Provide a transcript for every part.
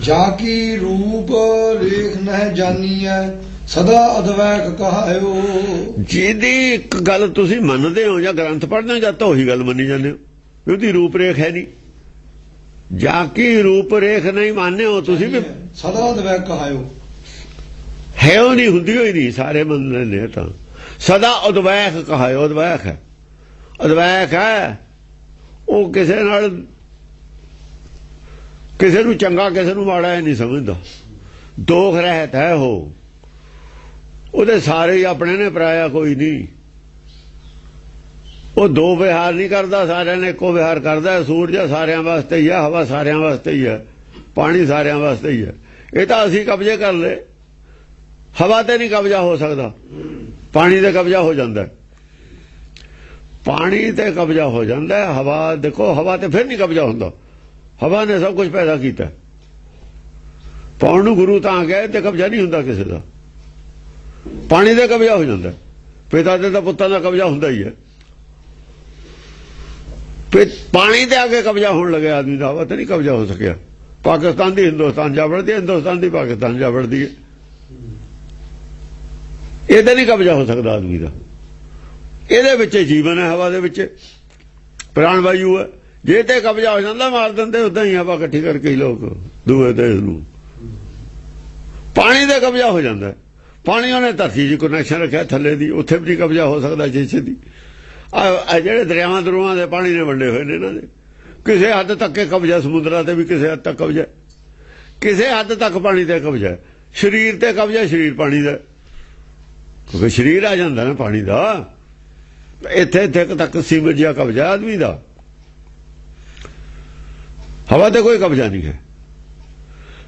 ਜਾ ਕੀ ਰੂਪ ਰੇਖ ਨਹਿ ਜਾਨੀਐ ਸਦਾ ਅਦਵੈਕ ਕਹਾਇਓ। ਜਿਹਦੀ ਇੱਕ ਗੱਲ ਤੁਸੀਂ ਮੰਨਦੇ ਹੋ ਜਾਂ ਗ੍ਰੰਥ ਪੜ੍ਹਦੇ ਹੋ ਜਾਂ ਤਾਂ ਉਹੀ ਗੱਲ ਮੰਨੀ ਜਾਂਦੇ ਹੋ ਵੀ ਉਹਦੀ ਰੂਪ ਰੇਖ ਹੈ ਨਹੀਂ। ਜਾਂ ਕੀ ਰੂਪ ਰੇਖ ਨਹੀਂ ਮੰਨਦੇ ਹੋ ਤੁਸੀਂ ਵੀ ਸਦਾ ਅਦਵੈਕ ਕਹਾਇਓ। ਹੈ ਉਹ ਨਹੀਂ ਹੁੰਦੀ ਹੋਈ ਨਹੀਂ ਸਾਰੇ ਮੰਨਦੇ ਨੇ ਤਾਂ। ਸਦਾ ਉਦਵੈਖ ਕਹਾਇ ਉਦਵੈਖ ਹੈ। ਉਦਵੈਖ ਹੈ ਉਹ ਕਿਸੇ ਨਾਲ ਕਿਸੇ ਨੂੰ ਚੰਗਾ, ਕਿਸੇ ਨੂੰ ਮਾੜਾ ਇਹ ਨਹੀਂ ਸਮਝਦਾ। ਦੋਖ, ਰਹਿਤ ਹੈ ਉਹ। ਉਹਦੇ ਸਾਰੇ ਹੀ ਆਪਣੇ ਨੇ ਪਰਾਇਆ ਕੋਈ ਨਹੀਂ। ਉਹ ਦੋ ਵਿਹਾਰ ਨਹੀਂ ਕਰਦਾ, ਸਾਰਿਆਂ ਨੇ ਇੱਕੋ ਵਿਹਾਰ ਕਰਦਾ। ਸੂਰਜ ਸਾਰਿਆਂ ਵਾਸਤੇ ਹੀ ਹੈ, ਹਵਾ ਸਾਰਿਆਂ ਵਾਸਤੇ ਹੀ ਹੈ, ਪਾਣੀ ਸਾਰਿਆਂ ਵਾਸਤੇ ਹੀ ਹੈ। ਇਹ ਤਾਂ ਅਸੀਂ ਕਬਜ਼ੇ ਕਰ ਲਏ। ਹਵਾ ਤੇ ਨਹੀਂ ਕਬਜ਼ਾ ਹੋ ਸਕਦਾ। ਪਾਣੀ ਤੇ ਕਬਜ਼ਾ ਹੋ ਜਾਂਦਾ। ਪਾਣੀ ਤੇ ਕਬਜ਼ਾ ਹੋ ਜਾਂਦਾ, ਹਵਾ ਦੇਖੋ, ਹਵਾ ਤੇ ਫਿਰ ਨਹੀਂ ਕਬਜ਼ਾ ਹੁੰਦਾ। ਹਵਾ ਨੇ ਸਭ ਕੁਝ ਪੈਦਾ ਕੀਤਾ। ਪਾਉਣ ਨੂੰ ਗੁਰੂ ਤਾਂ ਗਏ ਤੇ ਕਬਜ਼ਾ ਨਹੀਂ ਹੁੰਦਾ ਕਿਸੇ ਦਾ। ਪਾਣੀ ਤੇ ਕਬਜ਼ਾ ਹੋ ਜਾਂਦਾ। ਪਿਤਾ ਦੇ ਤਾਂ ਪੁੱਤਾਂ ਦਾ ਕਬਜ਼ਾ ਹੁੰਦਾ ਹੀ ਹੈ। ਪਾਣੀ ਤੇ ਆ ਕੇ ਕਬਜ਼ਾ ਹੋਣ ਲੱਗਿਆ ਆਦਮੀ ਦਾ, ਹਵਾ ਤੇ ਨਹੀਂ ਕਬਜ਼ਾ ਹੋ ਸਕਿਆ। ਪਾਕਿਸਤਾਨ ਦੀ ਹਿੰਦੁਸਤਾਨ ਜਾ ਵੜਦੀ ਹਿੰਦੁਸਤਾਨ ਦੀ ਪਾਕਿਸਤਾਨ ਜਾ ਵੜਦੀ ਹੈ। ਇਹਦੇ ਨਹੀਂ ਕਬਜ਼ਾ ਹੋ ਸਕਦਾ ਆਦਮੀ ਦਾ। ਇਹਦੇ ਵਿੱਚ ਜੀਵਨ ਹੈ, ਹਵਾ ਦੇ ਵਿੱਚ। ਪ੍ਰਾਣ ਵਾਯੂ ਹੈ। ਜੇ ਤੇ ਕਬਜ਼ਾ ਹੋ ਜਾਂਦਾ, ਮਾਰ ਦਿੰਦੇ ਉਦਾਂ ਹੀ ਆਪਾਂ ਇਕੱਠੀ ਕਰਕੇ ਹੀ ਲੋਕ। ਦੂਏ ਦੇਸ਼ ਨੂੰ ਪਾਣੀ ਦਾ ਕਬਜ਼ਾ ਹੋ ਜਾਂਦਾ। ਪਾਣੀ ਉਹਨੇ ਧਰਤੀ 'ਚ ਕਨੈਕਸ਼ਨ ਰੱਖਿਆ, ਥੱਲੇ ਦੀ। ਉੱਥੇ ਵੀ ਨਹੀਂ ਕਬਜ਼ਾ ਹੋ ਸਕਦਾ ਛੇਛੇ ਦੀ। ਆ ਜਿਹੜੇ ਦਰਿਆਵਾਂ ਦਰੂਆਂ ਦੇ ਪਾਣੀ ਨੇ ਵੰਡੇ ਹੋਏ ਨੇ ਇਹਨਾਂ ਦੇ। ਕਿਸੇ ਹੱਦ ਤੱਕ ਕਬਜ਼ਾ ਸਮੁੰਦਰਾਂ ਤੇ ਵੀ ਕਿਸੇ ਹੱਦ ਤੱਕ ਕਬਜ਼ਾ ਕਿਸੇ ਹੱਦ ਤੱਕ ਪਾਣੀ ਤੇ ਕਬਜ਼ਾ ਸਰੀਰ ਤੇ ਕਬਜ਼ਾ ਸਰੀਰ ਪਾਣੀ ਦਾ। ਕਿਉਂਕਿ ਸਰੀਰ ਆ ਜਾਂਦਾ ਨਾ ਪਾਣੀ ਦਾ। ਇੱਥੇ ਇੱਥੇ ਤੱਕ ਸੀਮਤ ਜਿਹਾ ਕਬਜ਼ਾ ਆਦਮੀ ਦਾ। ਹਵਾ ਤੇ ਕੋਈ ਕਬਜ਼ਾ ਨਹੀਂ ਹੈ।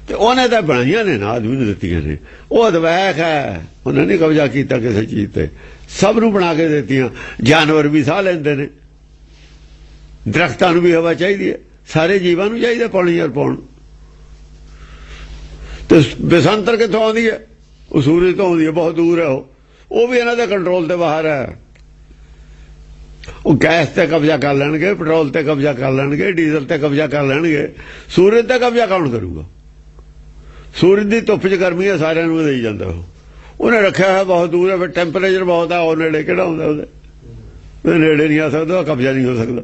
ਤੇ ਉਹਨੇ ਤਾਂ ਬਣਾਈਆਂ ਨੇ ਨਾ, ਆਦਮੀ ਨੂੰ ਦਿੱਤੀਆਂ ਨੇ। ਉਹ ਅਦਵੈਖ ਹੈ। ਉਹਨੇ ਨਹੀਂ ਕਬਜ਼ਾ ਕੀਤਾ ਕਿਸੇ ਚੀਜ਼ ਤੇ। ਸਭ ਨੂੰ ਬਣਾ ਕੇ ਦਿੱਤੀਆਂ। ਜਾਨਵਰ ਵੀ ਸਾਹ ਲੈਂਦੇ ਨੇ। ਦਰਖਤਾਂ ਨੂੰ ਵੀ ਹਵਾ ਚਾਹੀਦੀ ਹੈ। ਸਾਰੇ ਜੀਵਾਂ ਨੂੰ ਚਾਹੀਦਾ ਪਾਣੀ ਯਾਰ ਪਾਉਣ ਤੇ ਬਸੰਤਰ ਕਿੱਥੋਂ ਆਉਂਦੀ ਹੈ? ਉਹ ਸੂਰਜ ਤੋਂ ਆਉਂਦੀ ਹੈ, ਬਹੁਤ ਦੂਰ ਹੈ ਉਹ। ਉਹ ਵੀ ਇਹਨਾਂ ਦੇ ਕੰਟਰੋਲ ਤੇ ਬਾਹਰ ਹੈ। ਉਹ ਗੈਸ ਤੇ ਕਬਜ਼ਾ ਕਰ ਲੈਣਗੇ, ਪੈਟਰੋਲ ਤੇ ਕਬਜ਼ਾ ਕਰ ਲੈਣਗੇ, ਡੀਜ਼ਲ ਤੇ ਕਬਜ਼ਾ ਕਰ ਲੈਣਗੇ। ਸੂਰਜ ਤੇ ਕਬਜ਼ਾ ਕੌਣ ਕਰੂਗਾ? ਸੂਰਜ ਦੀ ਧੁੱਪ 'ਚ ਗਰਮੀ ਹੈ, ਸਾਰਿਆਂ ਨੂੰ ਦੇਈ ਜਾਂਦਾ ਉਹ। ਉਹਨੇ ਰੱਖਿਆ ਹੋਇਆ ਬਹੁਤ ਦੂਰ ਹੈ, ਫਿਰ ਟੈਂਪਰੇਚਰ ਬਹੁਤ ਆ, ਉਹ ਨੇੜੇ ਕਿਹੜਾ ਹੁੰਦਾ ਉਹਦੇ? ਉਹਦੇ ਨੇੜੇ ਨਹੀਂ ਆ ਸਕਦਾ, ਉਹ ਕਬਜ਼ਾ ਨਹੀਂ ਹੋ ਸਕਦਾ।